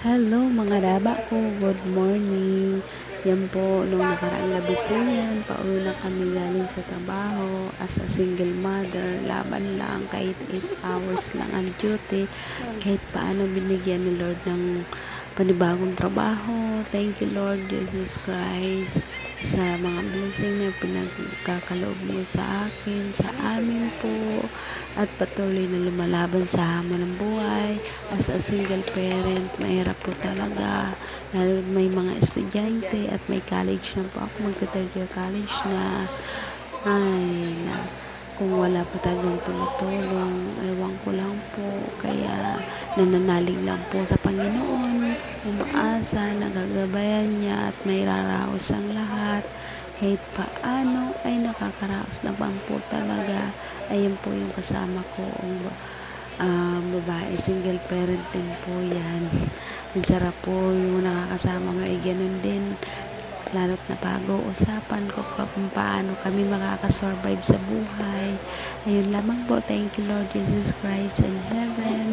Hello mga daba ko, good morning. Yan po, nung nakaraang gabi po yan, pauwi kami galing sa trabaho as a single mother. Laban lang, kahit 8 hours lang ang duty. Kahit paano binigyan ni Lord ng panibagong trabaho. Thank you Lord Jesus Christ sa mga blessing na pinagkakaloob mo sa akin, sa amin po at patuloy na lumalaban sa hamon ng buhay. As a single parent, mahirap po talaga. Lalo may mga estudyante at may college na po ako. Magka-third year college na. Ay, na, kung wala pa talagang tumutulong, ewan ko lang po. Kaya nananalig lang po sa Panginoon. Umaasa, nagagabayan niya at may raraos ang lahat kahit paano ay nakakaraos naman po talaga. Ayun po yung kasama ko um, babae single parent din po yan. Ang sarap po yung nakakasama mo ay ganun din. Lalo't napag-uusapan ko kung paano kami makakasurvive sa buhay. Ayun lamang po. Thank you Lord Jesus Christ in heaven